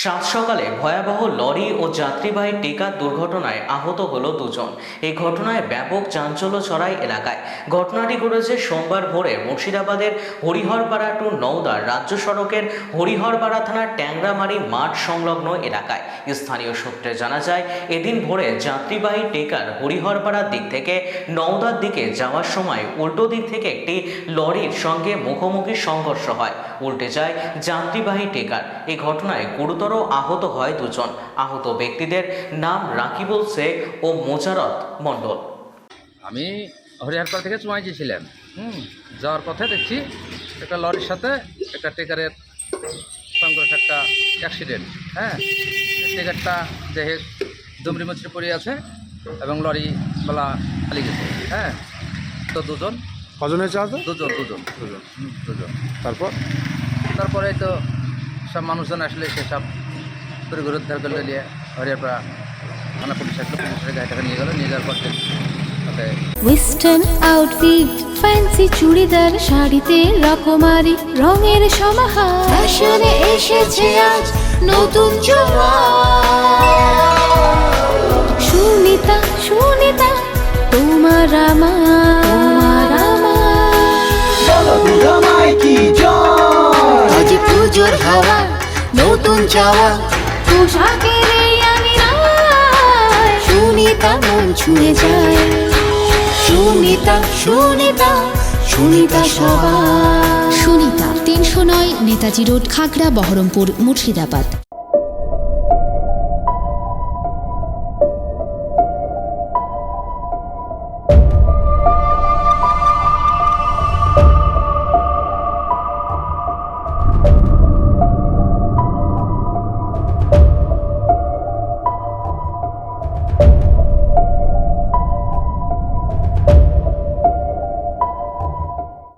সাত সকালে ভয়াবহ লরি ও যাত্রীবাহী টেকার দুর্ঘটনায় আহত হলো দুজন। এই ঘটনায় ব্যাপক চাঞ্চল্য ছড়ায় এলাকায়। ঘটনাটি ঘটেছে সোমবার ভোরে মুর্শিদাবাদের হরিহরপাড়া টু নওদার রাজ্য সড়কের হরিহরপাড়া থানার ট্যাংরামারি মাঠ সংলগ্ন এলাকায়। স্থানীয় সূত্রে জানা যায়, এদিন ভোরে যাত্রীবাহী টেকার হরিহরপাড়ার দিক থেকে নওদার দিকে যাওয়ার সময় উল্টো দিক থেকে একটি লরির সঙ্গে মুখোমুখি সংঘর্ষ হয়। উল্টে যায় যাত্রীবাহী টেকার। এই ঘটনায় গুরুতর আহত হয় দুজন। আহত ব্যক্তিদের নাম রাকিবুল শেখ ও মোজারত মণ্ডল। আমি হরিহরপাড়া থেকে চুমাই গিয়েছিলাম হুম যাওয়ার পথে দেখছি একটা লরির সাথে একটা টেকারের সংঘর্ষ একটা অ্যাক্সিডেন্ট হ্যাঁ টেকারটা দেহে দুমড়ি মুচড়ি পড়ে আছে এবং লরিওয়ালা পালিয়ে গেছে। হ্যাঁ তো দুজন। কজন হয়েছে দুজন দুজন দুজন দুজন। তারপর? তারপরে তো সব মানুষজন আসলে সেসব করে উদ্ধার করলে নিয়ে হরিহরপাড়া থানা পুলিশ আসলো, পুলিশের গাড়িটাকে নিয়ে গেলো, নিয়ে যাওয়ার পর ওয়েস্টার্ন আউটফিট ফ্যান্সি চুড়িদার, শাড়িতে রকমারি, রঙের সমাহার। ফ্যাশনে এসেছে আজ নতুন জোয়ার। সুনিতা সুনিতা, তোমার আমার। চাওয়া। পোশাকের এই আমি সুনিতা মন ছুঁয়ে যায়। সুনিতা সুনিতা সুনিতা সবার। সুনিতা তিনশো নয় নেতাজি রোড খাগড়া বহরমপুর মুর্শিদাবাদ।